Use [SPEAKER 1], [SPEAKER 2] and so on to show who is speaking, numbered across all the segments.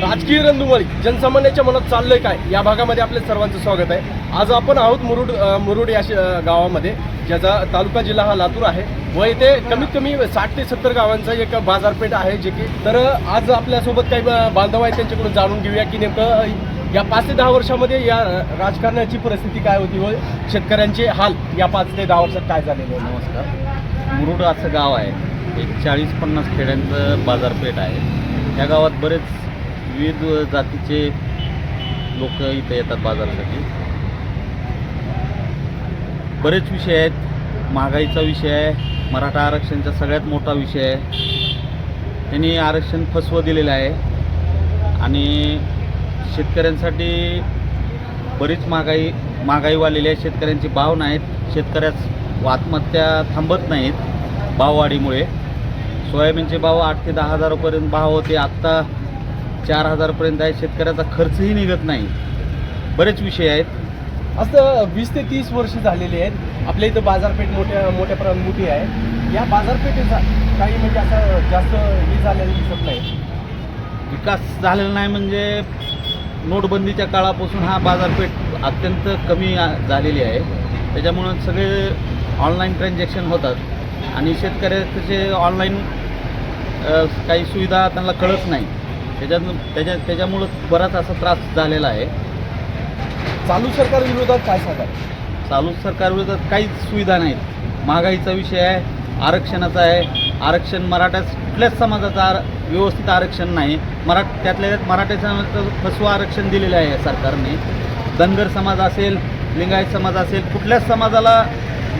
[SPEAKER 1] राजकीय रणधुमाळी जनसामान्याच्या मनात चाललंय काय? या भागामध्ये आपल्या सर्वांचं स्वागत आहे. आज आपण आहोत मुरुड मुरुड या श- गावामध्ये ज्याचा तालुका जिल्हा हा लातूर आहे व इथे कमीत कमी साठ ते सत्तर गावांचा एक बाजारपेठ आहे जे की तर आज आपल्यासोबत काही बांधव आहेत त्यांच्याकडून जाणून घेऊया की नेमकं या पाच ते दहा वर्षामध्ये या राजकारणाची परिस्थिती काय होती व शेतकऱ्यांचे हाल या पाच ते दहा वर्षात काय झालेले आहे
[SPEAKER 2] नमस्कार. मुरुड असं गाव आहे. एक चाळीस पन्नास खेड्यांचं बाजारपेठ आहे. या गावात बरेच विविध जातीचे लोक इथे येतात बाजारासाठी. बरेच विषय आहेत. महागाईचा विषय आहे मराठा आरक्षणचा सगळ्यात मोठा विषय आहे. त्यांनी आरक्षण फसवं दिलेलं आहे. आणि शेतकऱ्यांसाठी बरीच महागाई महागाई वाढलेली आहे शेतकऱ्यांची भाव नाहीत शेतकऱ्यास आत्महत्या थांबत नाहीत भाववाढीमुळे. सोयाबीनचे भाव आठ ते दहा हजारापर्यंत भाव होते. आत्ता चार हजारपर्यंत आहे शेतकऱ्याचा खर्चही निघत नाही. बरेच विषय आहेत.
[SPEAKER 1] असं वीस ते तीस वर्ष झालेली आहेत. आपल्या इथं बाजारपेठ मोठ्या मोठ्या प्रमाणात मोठी आहे. या बाजारपेठेचा काही म्हणजे असं जास्त हे झालेलं दिसत नाही.
[SPEAKER 2] विकास झालेला नाही म्हणजे नोटबंदीच्या काळापासून हा बाजारपेठ अत्यंत कमी झालेली आहे. त्याच्यामुळं सगळे ऑनलाईन ट्रान्झॅक्शन होतात. आणि शेतकऱ्याचे ऑनलाईन काही सुविधा त्यांना कळत नाही. त्याच्यात त्याच्या त्याच्यामुळं बराच असा त्रास झालेला आहे.
[SPEAKER 1] चालू सरकार विरोधात काय सांगाल
[SPEAKER 2] चालू सरकारविरोधात काहीच सुविधा नाहीत. महागाईचा विषय आहे आरक्षणाचा आहे. आरक्षण मराठा कुठल्याच समाजाचं आर व्यवस्थित आरक्षण नाही. मरा त्यातल्या त्यात मराठा समाजाचं फसवं आरक्षण दिलेलं आहे या सरकारने. धनगर समाज असेल लिंगायत समाज असेल कुठल्याच समाजाला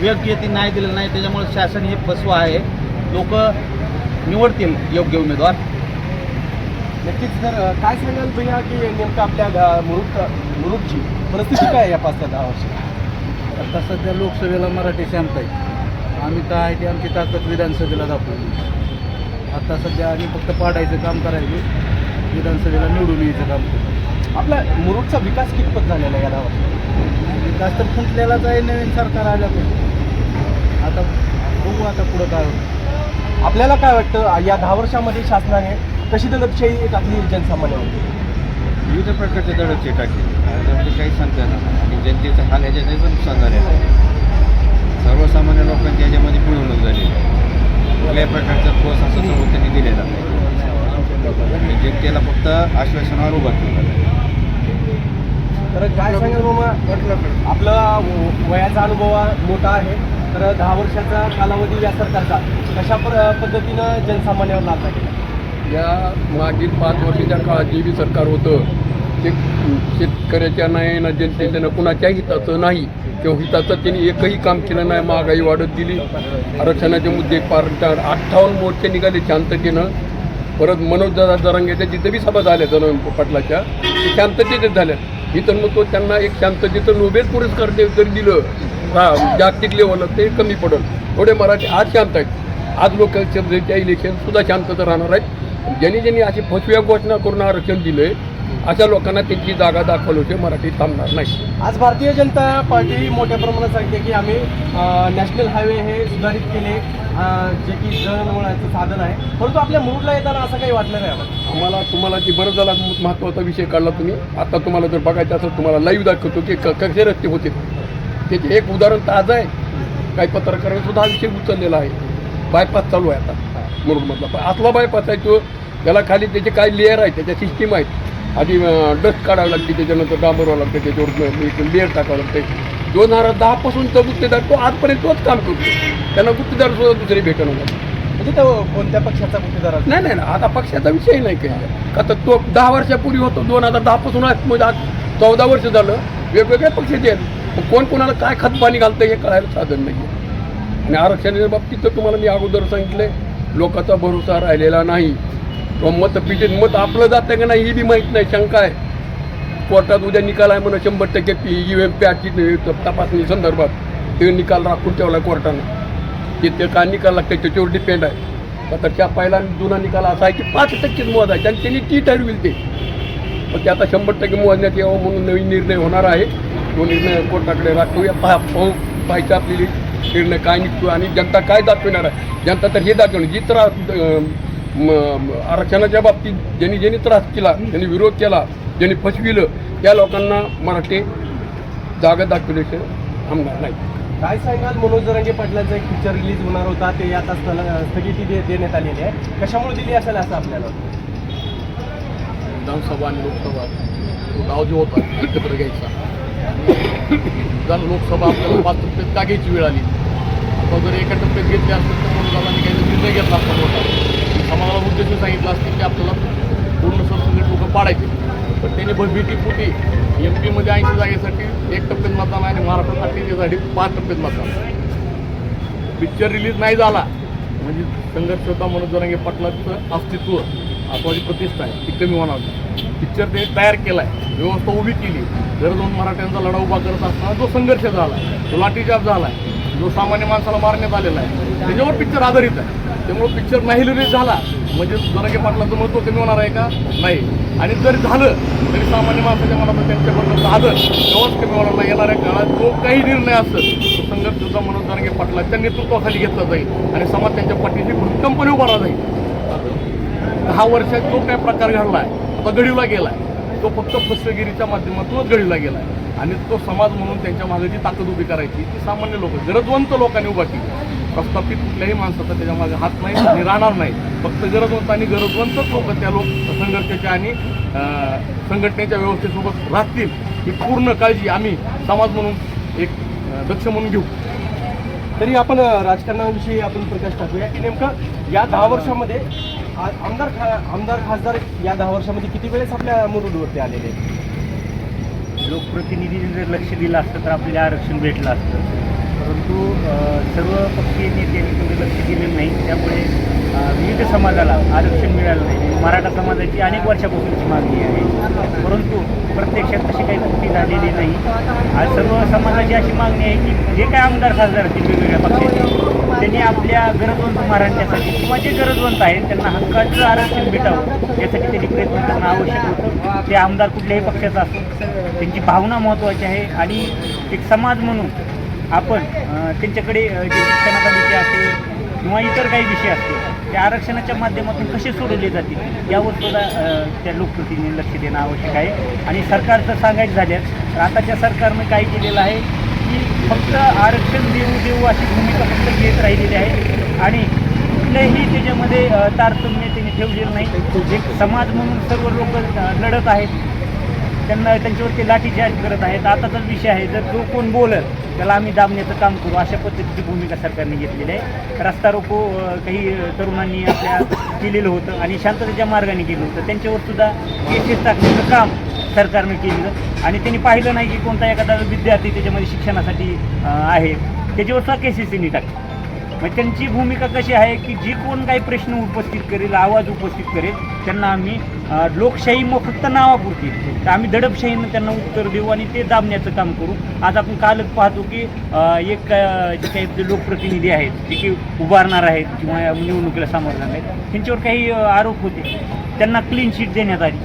[SPEAKER 2] योग्य ती नाही दिलेलं नाही. त्याच्यामुळे शासन हे फसवं आहे. लोक निवडतील योग्य उमेदवार.
[SPEAKER 1] नक्कीच तर अं, काय सांगाल भैया की नेमकं आपल्या मुरुड मुरुडची परिस्थिती काय आहे या पाच ते दहा वर्षात
[SPEAKER 3] आता सध्या लोकसभेला मराठी शांत आहे. आम्ही काय आहे ते आमची ताकद विधानसभेला दाखवली. आता सध्या आम्ही फक्त पाडायचं काम करायचं विधानसभेला निवडून यायचं काम करू
[SPEAKER 1] आपल्या मुरुडचा विकास कितपत झालेला आहे या दहा वर्षात?
[SPEAKER 3] विकास तर फुटलेलाच आहे नवीन सरकार आल्यापासून आता बघू आता पुढं काय होतं.
[SPEAKER 1] आपल्याला काय वाटतं या दहा वर्षामध्ये शासनाने कशी दलपशाही टाकली जनसामान्यावर
[SPEAKER 4] विविध प्रकारचे दडपचे टाकले त्यामध्ये काही सांगता येणार जनतेचा हाल ह्याच्यात पण आहे. सर्वसामान्य लोकांची याच्यामध्ये पिळवणूक आहे कुठल्याही प्रकारचा ठोस असं सबूत त्यांनी दिलेला नाही. जनतेला फक्त आश्वासनावर उभा आहे
[SPEAKER 1] तर काय सांगाल मामा? आपला व- वयाचा अनुभव हा मोठा आहे. तर दहा वर्षाचा कालावधी या सरकारचा कशा पद्धतीनं जनसामान्यावर लादला गेला
[SPEAKER 5] या मागील पाच वर्षाच्या काळात जे बी सरकार होतं ते शेतकऱ्याच्या नाही ना जनतेच्या ना कुणाच्या हिताचं नाही किंवा हिताचं त्यांनी एकही काम केलं नाही महागाई वाढत दिली आरक्षणाचे मुद्दे पार चार अठ्ठावन्न मोर्चे निघाले शांततेनं. परत मनोज दादा जरांगेच्या जिथं बी सभा झाल्या जन पाटलाच्या ते शांततेतच झाल्या. तर मग तो त्यांना एक शांततेचं नोबेल पुरस्कार दे- जरी दिलं हा, जागतिक लेवलला ते कमी पडेल. थोडे मराठी आज शांत आहेत. आज लोकसभेच्या इलेक्शन सुद्धा शांतता राहणार आहेत. ज्यांनी ज्यांनी अशी फसव्या घोषणा करून आरक्षण दिलंय अशा लोकांना त्यांची जागा दाखवल्याचे मराठी थांबणार नाही.
[SPEAKER 1] आज भारतीय जनता पार्टी मोठ्या प्रमाणात सांगते की आम्ही नॅशनल हायवे हे सुधारित केले अं, जे की दळणवळणाचं साधन आहे. परंतु आपल्या मुरुडला येताना असं काही वाटलं नाही आम्हाला.
[SPEAKER 5] आम्हाला तुम्हाला ती बरं झाला महत्त्वाचा विषय काढला तुम्ही आता तुम्हाला जर बघायचं असेल तुम्हाला लाईव्ह दाखवतो की क- कसे रस्ते होते. त्याचे एक उदाहरण ताजं आहे. काही पत्रकारांनी सुद्धा हा विषय उचललेला आहे. बायपास चालू आहे आता मुरुडमधला. पण असला बायपास आहे तो त्याला खाली त्याचे काही लेअर आहेत त्याच्या सिस्टीम आहेत आधी डस्ट काढावं लागते त्याच्यानंतर डांबरवावं लागतं त्याच्यावर लेअर टाकावं लागते. दोन हजार दहापासूनचा गुत्तेदार तो आजपर्यंत तोच काम करतो. त्यांना गुत्तेदार सुद्धा दुसरे भेटणं
[SPEAKER 1] म्हणजे तो कोणत्या पक्षाचा गुत्तेदार?
[SPEAKER 5] नाही नाही नाही, आता पक्षाचा विषय नाही काही. तर तो दहा वर्षापूर्वी होतो दोन हजार दहापासून आज म्हणजे आज चौदा वर्ष झालं वेगवेगळ्या पक्षाचे आहेत मग कोण कोणाला काय खत पाणी घालतं हे कळायला साधन नाही. आणि आरक्षणाच्या बाबतीत तर तुम्हाला मी अगोदर सांगितलंय लोकांचा भरोसा राहिलेला नाही. किंवा मतपेटीत मत आपलं जातं का नाही ही बी माहीत नाही. शंका आहे. कोर्टात उद्या निकाल आहे म्हणून शंभर टक्के पी यू एम पॅटची तपासणी संदर्भात ते निकाल राखून ठेवला कोर्टानं. ते ते काय निकाल लागतं त्याच्यावर डिपेंड आहे. आता त्या पहिला जुना निकाल असा आहे की पाच टक्केच मोजायचे आणि त्यांनी ती ठरविल ते. पण ते आता शंभर टक्के मोजण्यात यावं म्हणून नवीन निर्णय होणार आहे. तो निर्णय कोर्टाकडे राखूया. पहा पाहू पाहायचं आपली निर्णय काय निघतो आणि जनता काय दाखविणार आहे. जनता तर हे दाखवणार. जी तर
[SPEAKER 6] आरक्षणाच्या बाबतीत ज्यांनी ज्यांनी त्रास केला ज्यांनी विरोध केला ज्यांनी फसविलं त्या लोकांना मराठी जागा दाखवल्याशिवाय आमदार नाही.
[SPEAKER 1] काय सांगाल? मनोज जरांगे पाटलांचा एक पिक्चर रिलीज होणार होता ते आता स्थल- स्थगिती दे- देण्यात आलेली आहे. कशामुळे दिली असेल असं आपल्याला?
[SPEAKER 6] विधानसभा आणि लोकसभा. तो डाव जो होता एकत्र घ्यायचा. विधान लोकसभा आपल्याला पाच टप्प्यात का घ्यायची वेळ आली. आता जर एका टप्प्यात घेतले असते तर मनोजालांनी काही निर्णय घेतला असता मोठा. समाजाला सांगितलं असतं की आपल्याला पूर्ण सरसंघट लोक पाडायचे पण त्यांनी भयभीतीपोटी एम पीमध्ये ऐंशी जागेसाठी एक टप्प्यात मतदान आणि महाराष्ट्रासाठी त्यासाठी पाच टप्प्यात मतदान पिक्चर रिलीज नाही झाला. म्हणजे संघर्ष होता मनोज जरांगे पाटलाचं अस्तित्व जी प्रतिष्ठा आहे ती कमी होणार पिक्चर ते तयार केला आहे व्यवस्था उभी केली. गरजून मराठ्यांचा लढा उभा करत असताना जो संघर्ष झाला तो लाठीचार्ज झाला आहे जो सामान्य माणसाला मारण्यात आलेला आहे त्याच्यावर पिक्चर आधारित आहे. त्यामुळं पिक्चर नाही रिलीज झाला. म्हणजे जरांगे पाटलाचं महत्त्व कमी होणार आहे का? नाही. आणि जर झालं तरी सामान्य माणसाच्या मनात त्यांच्याबद्दल आदर तेव्हाच कमी होणार नाही. येणाऱ्या काळात जो काही निर्णय असेल तो संघर्ष म्हणून मनोज जरांगे पाटलाच्या नेतृत्वाखाली घेतला जाईल. आणि समाज त्यांच्या पाठीशी भक्कमपणे उभा जाईल. दहा वर्षात जो काय प्रकार घडला आहे तो गडीला गेला आहे तो फक्त फसवेगिरीच्या माध्यमातूनच गडीला गेला आहे आणि तो समाज म्हणून त्यांच्या मागे जी ताकद उभी करायची ती सामान्य लोक गरजवंत लोकांनी उभा केली. प्रस्थापित कुठल्याही माणसाचा त्याच्यामध्ये हात नाही आणि राहणार नाही. फक्त गरजवंत आणि गरजवंतच लोक त्या लोक संघर्षाच्या आणि संघटनेच्या व्यवस्थेसोबत राहतील. ही पूर्ण काळजी आम्ही समाज म्हणून एक दक्ष म्हणून घेऊ.
[SPEAKER 1] तरी आपण राजकारणाविषयी आपण प्रकाश टाकूया की नेमकं या दहा वर्षामध्ये आमदार खा आमदार खासदार या दहा वर्षामध्ये किती वेळेस आपल्या मुरुडवरती आलेले आहेत?
[SPEAKER 7] लोकप्रतिनिधींनी जर लक्ष दिलं असतं तर आपल्याला आरक्षण भेटलं असतं. परंतु सर्व पक्षीय नेत्यांनी तेवढे लक्ष दिलेलं नाही त्यामुळे विविध समाजाला आरक्षण मिळालं नाही. म्हणजे मराठा समाजाची अनेक वर्षापासूनची मागणी आहे. परंतु प्रत्यक्षात तशी काही कृती झालेली नाही. आज सर्व समाजाची अशी मागणी आहे की जे काय आमदार खासदार असतील वेगवेगळ्या पक्षाचे त्यांनी आपल्या गरजवंत मराठ्यासाठी किंवा जे गरजवंत आहेत त्यांना हक्काचं आरक्षण भेटावं यासाठी त्यांनी प्रयत्न करणं आवश्यक होतं. ते आमदार कुठल्याही पक्षाचा असतो त्यांची भावना महत्त्वाची आहे. आणि एक समाज म्हणून आपण त्यांच्याकडे जे शिक्षणाचा विषय असेल किंवा इतर काही विषय असतील त्या आरक्षणाच्या माध्यमातून कसे सोडवले जातील यावर सुद्धा त्या लोकप्रतिनिधी लक्ष देणं आवश्यक आहे. आणि सरकारचं सांगायचं झाल्यास तर आताच्या सरकारनं काय केलेलं आहे की फक्त आरक्षण देऊ देऊ अशी भूमिका फक्त घेत राहिलेली आहे. आणि कुठल्याही त्याच्यामध्ये तारतम्य त्यांनी ठेवलेलं नाही. एक समाज म्हणून सर्व लोक लढत आहेत. त्यांना त्यांच्यावरती लाठीचार्ज करत आहेत. आताचाच विषय आहे जर जो कोण बोलत त्याला आम्ही दाबण्याचं काम करू अशा पद्धतीची भूमिका सरकारने घेतलेली आहे. रस्ता रोको काही तरुणांनी आपल्या केलेलं होतं आणि शांततेच्या मार्गाने केलं होतं. त्यांच्यावर सुद्धा केसेस टाकण्याचं काम सरकारनं केलेलं. आणि त्यांनी पाहिलं नाही की कोणता एखादा विद्यार्थी त्याच्यामध्ये शिक्षणासाठी आहे. त्याच्यावर सुद्धा केसेस त्यांनी टाकले. मग त्यांची भूमिका कशी आहे की जी कोण काही प्रश्न उपस्थित करेल आवाज उपस्थित करेल त्यांना आम्ही लोकशाही मग फक्त नावापुरती. तर आम्ही दडपशाहीनं त्यांना उत्तर देऊ आणि ते दाबण्याचं काम करू. आज आपण कालच पाहतो की एक जे काही लोकप्रतिनिधी आहेत जे की उभारणार आहेत किंवा निवडणुकीला सामोरं जाणार आहेत त्यांच्यावर काही आरोप होते. त्यांना क्लीन शीट देण्यात आली.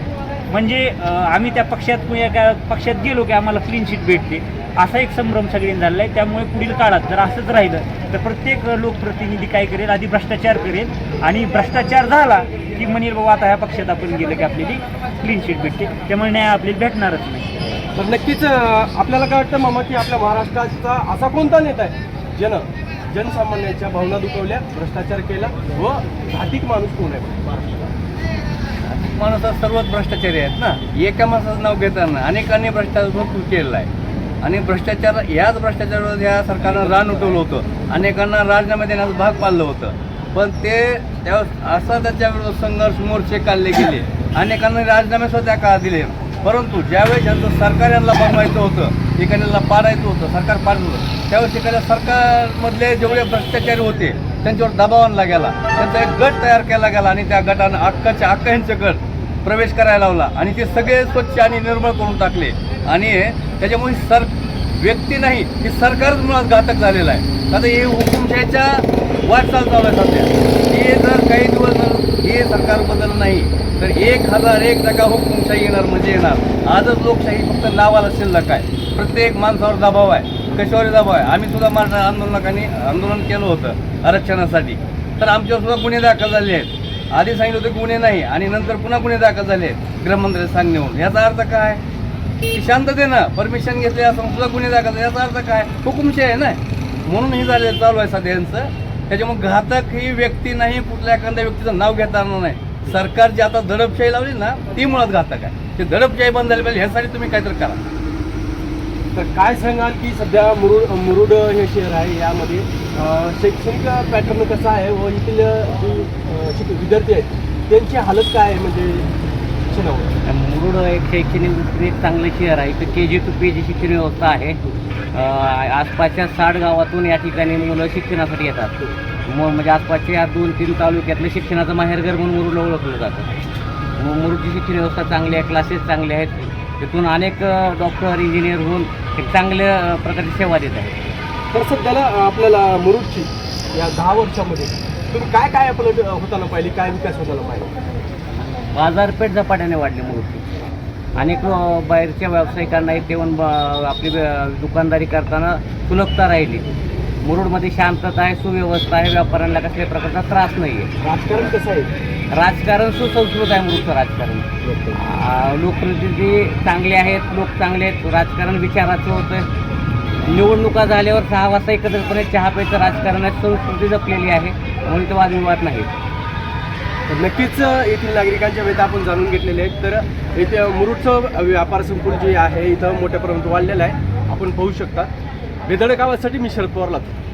[SPEAKER 7] म्हणजे आम्ही त्या पक्षात म्हणजे एका पक्षात गेलो की आम्हाला क्लीन शीट भेटते असा एक संभ्रम सगळ्यांनी झालेला आहे त्यामुळे पुढील काळात जर असंच राहिलं तर प्रत्येक लोकप्रतिनिधी काय करेल? आधी भ्रष्टाचार करेल. आणि भ्रष्टाचार झाला की म्हणेल बाबा आता ह्या पक्षात आपण गेलं की आपली क्लीन शीट भेटते. त्यामुळे न्याय आपल्याला भेटणारच नाही.
[SPEAKER 1] तर नक्कीच आपल्याला काय वाटतं मामा की आपल्या महाराष्ट्राचा असा कोणता नेता आहे ज्यानं जनसामान्यांच्या भावना दुखवल्या भ्रष्टाचार केला व घातिक माणूस कोण आहे?
[SPEAKER 8] माणूस सर्वच भ्रष्टाचारी आहेत ना? एका माणसाचं नाव घेताना अनेकांनी भ्रष्टाचार भरपूर केलेला आहे. आणि भ्रष्टाचार याच भ्रष्टाचारावर ह्या सरकारनं रान उठवलं होतं. अनेकांना राजीनामा देण्याचं भाग पाडलं होतं. पण ते त्यावेळेस असा त्याच्याविरुद्ध संघर्ष मोर्चे काढले गेले. अनेकांना राजीनामे सुद्धा का दिले. परंतु ज्यावेळेस यांचं सरकार यांना बनवायचं होतं एखाद्याला पाडायचं होतं सरकार पाडलं होतं त्यावेळेस एखाद्या सरकारमधले जेवढे भ्रष्टाचारी होते त्यांच्यावर दबाव आणला गेला. त्यांचा एक गट तयार केला गेला आणि त्या गटानं अक्काच्या अक्का यांचे गट प्रवेश करायला लावला आणि ते सगळे स्वच्छ आणि निर्मळ करून टाकले. आणि त्याच्यामुळे सर व्यक्ती नाही हे सरकारच मुळात घातक झालेलं आहे. आता हे हुकुमशाहीच्या वाटचाल चालू आहे सध्या. हे जर काही दिवस हे सरकार बदललं नाही तर एक हजार एक टक्का हुकुमशाही येणार म्हणजे येणार. आजच लोकशाही फक्त नावाला शिल्लक आहे. प्रत्येक माणसावर दबाव आहे. कशावर दबाव आहे आम्ही सुद्धा मराठा आंदोलकांनी आंदोलन केलं होतं आरक्षणासाठी. तर आमच्यावर सुद्धा गुन्हे दाखल झाले आहेत. आधी सांगितलं होतं गुन्हे नाही आणि नंतर पुन्हा गुन्हे दाखल झाले आहेत. गृहमंत्र्यांच्या सांगण्याहून. याचा अर्थ काय? की शांततेनं परमिशन घेतले असं सुद्धा गुन्हे दाखल झाले. याचा अर्थ काय? हुकुमशाही आहे ना? म्हणून हे झालेलं चालू आहे सध्या यांचं. त्याच्यामुळे घातक ही व्यक्ती नाही कुठल्या एखाद्या व्यक्तीचं नाव घेता येणार नाही. सरकार जी आता दडपशाही लावली ना ती मुळात घातक आहे. ते दडपशाही बंद झाली पाहिजे ह्यासाठी तुम्ही काहीतरी करा.
[SPEAKER 1] तर काय सांगाल की सध्या मुरुड मुरुड हे शहर आहे यामध्ये शैक्षणिक पॅटर्न कसा आहे व येथील जे शिक- विद्यार्थी आहेत त्यांची हालत काय आहे म्हणजे शिक्षणावर?
[SPEAKER 9] मुरुड एक शैक्षणिक दृष्टीने एक चांगलं शहर आहे. इथं के जी टू पी जी शिक्षण व्यवस्था आहे. आसपासच्या साठ गावातून या ठिकाणी मुलं शिक्षणासाठी येतात. मग म्हणजे आसपासच्या या दोन तीन तालुक्यातलं शिक्षणाचं माहेरघर म्हणून मुरुडला ओळखलं जातं. मग मुरुडची शिक्षण व्यवस्था चांगली आहे क्लासेस चांगले आहेत. तिथून अनेक डॉक्टर इंजिनियर होऊन एक चांगल्या प्रकारची सेवा देत आहेत.
[SPEAKER 1] तर सध्याला आपल्याला मुरुडची या दहा वर्षामध्ये तुम्ही काय काय आपलं होताना पाहिजे काय विकास होताना पाहिजे
[SPEAKER 9] बाजारपेठ झपाट्याने वाढली मूर्ती अनेक बाहेरच्या व्यावसायिकांना इथे येऊन आपली दुकानदारी करताना सुलभता राहिली. मुरुडमध्ये शांतता आहे सुव्यवस्था आहे व्यापाऱ्यांना कसल्याही प्रकारचा त्रास नाही आहे
[SPEAKER 1] राजकारण कसं आहे?
[SPEAKER 9] राजकारण सुसंस्कृत आहे मुरुडचं राजकारण. लोकप्रतिनिधी चांगले आहेत लोक चांगले आहेत राजकारण विचाराचं होतं निवडणुका झाल्यावर सहा वाजता एकत्रितपणे चहा प्यायचं राजकारणात संस्कृती जपलेली आहे म्हणून ते वादविवाद नाहीत
[SPEAKER 1] तर नक्कीच येथील नागरिकांच्या वेळेत आपण जाणून घेतलेले आहेत. तर येथे मुरुडचं व्यापार संकुल जे आहे इथं मोठ्या प्रमाणात वाढलेलं आहे. आपण पाहू शकता. बेदड गावासाठी मी शरद पवार लागतो